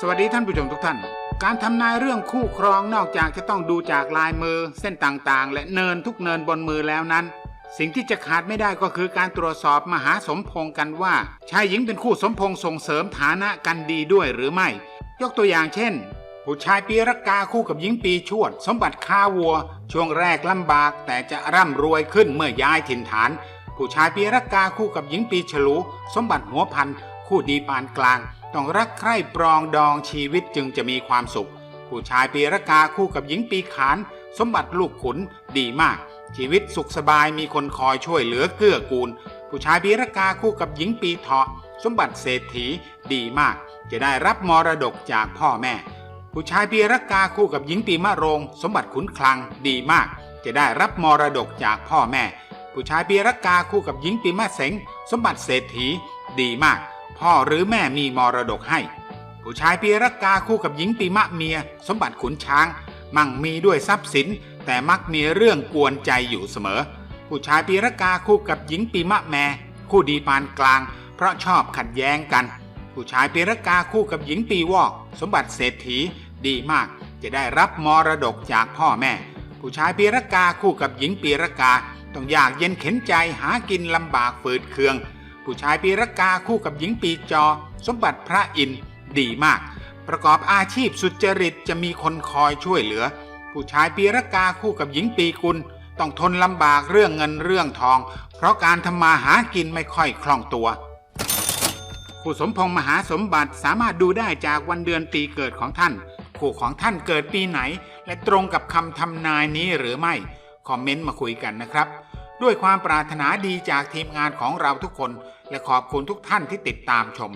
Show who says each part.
Speaker 1: สวัสดีท่านผู้ชมทุกท่าน การทำนายเรื่องคู่ครองนอกจากจะต้องดูจากลายมือ เส้นต่างๆ และเนินทุกเนินบนมือแล้วนั้น สิ่งที่จะขาดไม่ได้ก็คือการตรวจสอบมหาสมพงกันว่า ชายหญิงเป็นคู่สมพงส่งเสริมฐานะกันดีด้วยหรือไม่ ยกตัวอย่างเช่น ผู้ชายปีรักกาคู่กับหญิงปีชวด สมบัติคาวัว ช่วงแรกลำบากแต่จะร่ำรวยขึ้นเมื่อย้ายถิ่นฐาน ผู้ชายปีรักกาคู่กับหญิงปีฉลู สมบัติหัวพันคู่ดีปานกลาง ต้องรักใคร่ปรองดองชีวิตจึงจะมีความสุข ผู้ชายปีรากาคู่กับหญิงปีขาน สมบัติลูกขุนดีมาก ชีวิตสุขสบายมีคนคอยช่วยเหลือเกื้อกูล ผู้ชายปีรากาคู่กับหญิงปีเถาะ สมบัติเศรษฐีดีมาก จะได้รับมรดกจากพ่อแม่ ผู้ชายปีรากาคู่กับหญิงปีมะโรง สมบัติขุนคลังดีมาก จะได้รับมรดกจากพ่อแม่ ผู้ชายปีรากาคู่กับหญิงปีมะเสงสมบัติเศรษฐีดีมาก พ่อหรือแม่มีมรดกให้ ผู้ชายปีรากาคู่กับหญิงปีมะเมีย สมบัติขุนช้าง มั่งมีด้วยทรัพย์สิน แต่มักมีเรื่องกวนใจอยู่เสมอ ผู้ชายปีรากาคู่กับหญิงปีมะแม่ คู่ดีปานกลาง เพราะชอบขัดแย้งกัน ผู้ชายปีรากาคู่กับหญิงปีวอก สมบัติเศรษฐีดีมากจะได้รับมรดกจากพ่อแม่ ผู้ชายปีรากาคู่กับหญิงปีรากาต้องยากเย็นเข็นใจหากินลำบากฝืดเคือง ผู้ชายปีรกาคู่กับหญิงปีจอ สมบัติพระอินดีมาก ประกอบอาชีพสุจริตจะมีคนคอยช่วยเหลือ ผู้ชายปีรกาคู่กับหญิงปีกุล ต้องทนลำบากเรื่องเงินเรื่องทอง เพราะการทำมาหากินไม่ค่อยคล่องตัวผู้สมพงษ์มหาสมบัติสามารถดูได้จากวันเดือนปีเกิดของท่าน คู่ของท่านเกิดปีไหน และตรงกับคำทำนายนี้หรือไม่ คอมเมนต์มาคุยกันนะครับ ด้วยความปรารถนาดีจากทีมงานของเราทุกคน และขอบคุณทุกท่านที่ติดตามชม